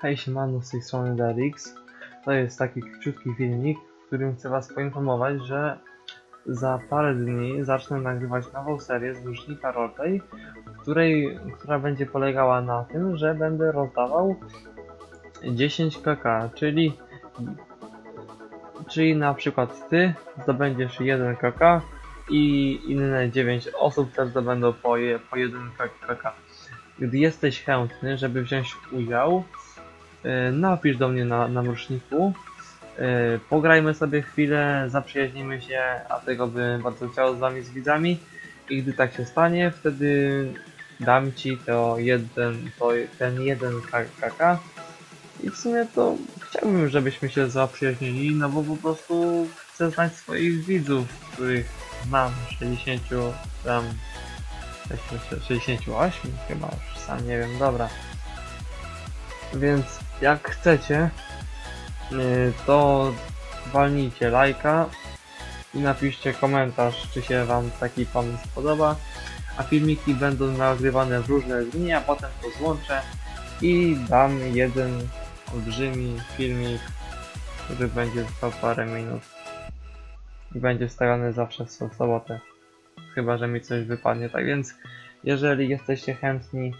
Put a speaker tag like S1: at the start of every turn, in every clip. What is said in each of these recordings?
S1: Hej siemano, z tej strony Darix. To jest taki króciutki filmik, w którym chcę was poinformować, że za parę dni zacznę nagrywać nową serię z Dłużnika Roleplay, której, która będzie polegała na tym, że będę rozdawał 10 kk, czyli czyli na przykład ty zdobędziesz 1 kk i inne 9 osób też zdobędą po, je, po 1 kk. Gdy jesteś chętny, żeby wziąć udział, napisz do mnie na, na. Yy, pograjmy sobie chwilę, zaprzyjaźnimy się, a tego bym bardzo chciał z wami, z widzami. I gdy tak się stanie, wtedy dam ci to jeden, to ten jeden kk. I w sumie to chciałbym, żebyśmy się zaprzyjaźnili, no bo po prostu chcę znać swoich widzów, których znam 60 tam 68 chyba już sam nie wiem, dobra. Więc jak chcecie, yy, to walnijcie lajka i napiszcie komentarz, czy się wam taki pomysł podoba. A filmiki będą nagrywane w różne dni, a potem to złączę i dam jeden olbrzymi filmik, który będzie trwał parę minut i będzie stawiany zawsze w so- sobotę chyba że mi coś wypadnie. Tak więc, jeżeli jesteście chętni,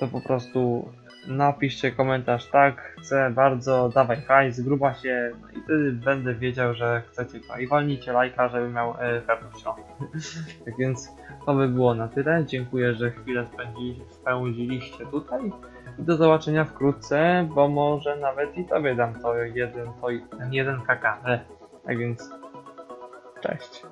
S1: to po prostu napiszcie komentarz, tak, chcę bardzo, dawaj hajs, gruba się no i wtedy będę wiedział, że chcecie to. I walnijcie lajka, żeby miał e, pewność. O. tak więc, to by było na tyle. Dziękuję, że chwilę spędzi, spędziliście tutaj. I do zobaczenia wkrótce, bo może nawet i tobie dam to jeden, to jeden kk. E, tak więc, cześć.